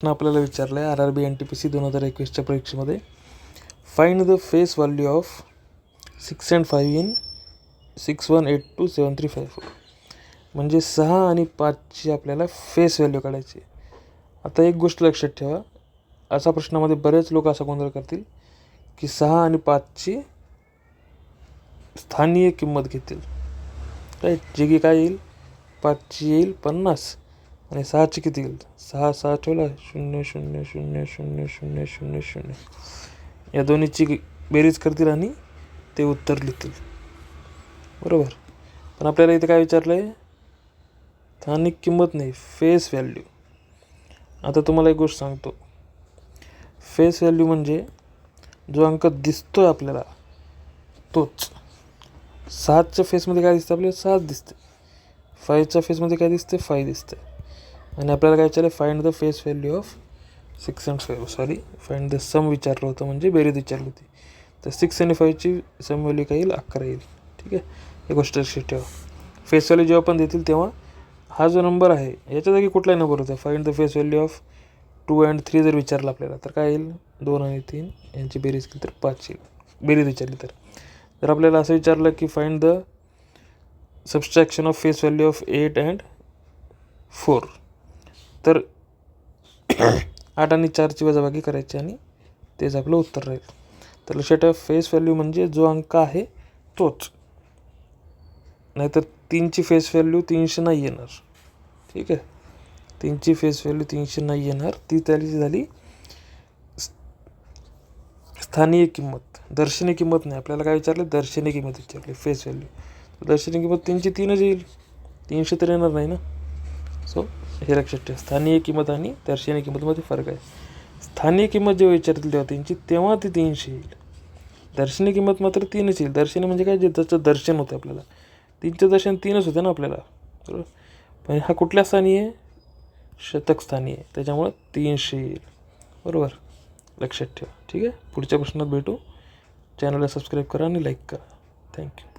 प्रश्न आपल्याला विचारला आहे R R B N T P C दोन हजार एकवीसच्या परीक्षेमध्ये. Find the face value of six and five in six one eight two seven three five four म्हणजे सहा आणि पाचची आपल्याला फेस व्हॅल्यू काढायची आता एक गोष्ट लक्षात ठेवा असा प्रश्नामध्ये बरेच लोक असा गोंधळ करतील की सहा आणि पाचची स्थानीय किंमत घेतील. राईट जे की काय येईल? पाचची येईल पन्नास. आणि सहाची किती येईल. सहा सहा ठेवला शून्य शून्य शून्य शून्य शून्य शून्य शून्य. या दोन्हीची बेरीज करतील आणि ते उत्तर लिहितील. बरोबर? पण आपल्याला इथे काय विचारलं आहे स्थानिक किंमत नाही फेस व्हॅल्यू. आता तुम्हाला एक गोष्ट सांगतो. फेस व्हॅल्यू म्हणजे जो अंक दिसतो आहे आपल्याला तोच. सातच्या फेसमध्ये काय दिसतं आपल्याला? सात दिसते फाईव्हच्या फेसमध्ये काय दिसते फाय दिसते आणि आपल्याला काय विचारलं? Find the face value of six and five sorry find the sum विचारलं होतं म्हणजे बेरीज विचारली होती. तर सिक्स आणि फाईव्हची सम व्हॅल्यू काय येईल? अकरा येईल. ठीक आहे? ही गोष्ट लक्षात ठेवा. फेस व्हॅल्यू जेव्हा पण देतील तेव्हा हा जो नंबर आहे याच्या जागी कुठलाही नंबर होता. Find the face value of two and three जर विचारलं आपल्याला तर काय येईल? दोन आणि तीन यांची बेरीज केली तर पाच येईल. बेरीज विचारली तर. जर आपल्याला असं विचारलं की find the subtraction of face value of eight and four तर आठ आणि चारची वजाबाकी करायची आणि तेच आपलं उत्तर राहील. तर लक्षात ठेवा फेस व्हॅल्यू म्हणजे जो अंक आहे तोच. नाहीतर तीनची फेस व्हॅल्यू तीनशे नाही येणार. ठीक आहे? तीनची फेस व्हॅल्यू तीनशे नाही येणार. ती त्याची झाली स्थानीय किंमत. दर्शनी किंमत नाही. आपल्याला काय विचारलं? दर्शनी किंमत विचारली फेस व्हॅल्यू दर्शनी किंमत तीनशे तीनच येईल. तीनशे तर येणार नाही ना? सो हे लक्षात ठेवा. स्थानीय किंमत आणि दर्शनी किंमतमध्ये फरक आहे. स्थानिक किंमत जेव्हा विचारतील तेव्हा त्यांची तेव्हा ती तीनशे येईल. दर्शनी किंमत मात्र तीनच येईल. दर्शनी म्हणजे काय? जे त्याचं दर्शन होतं आपल्याला. तीनचं दर्शन तीनच होतं ना आपल्याला. बरोबर? पण हा कुठल्या स्थानी आहे? शतक स्थानी आहे. त्याच्यामुळं तीनशे येईल. बरोबर? लक्षात ठेवा. ठीक आहे? पुढच्या प्रश्नात भेटू. चॅनलला सबस्क्राईब करा आणि लाईक करा. थँक्यू.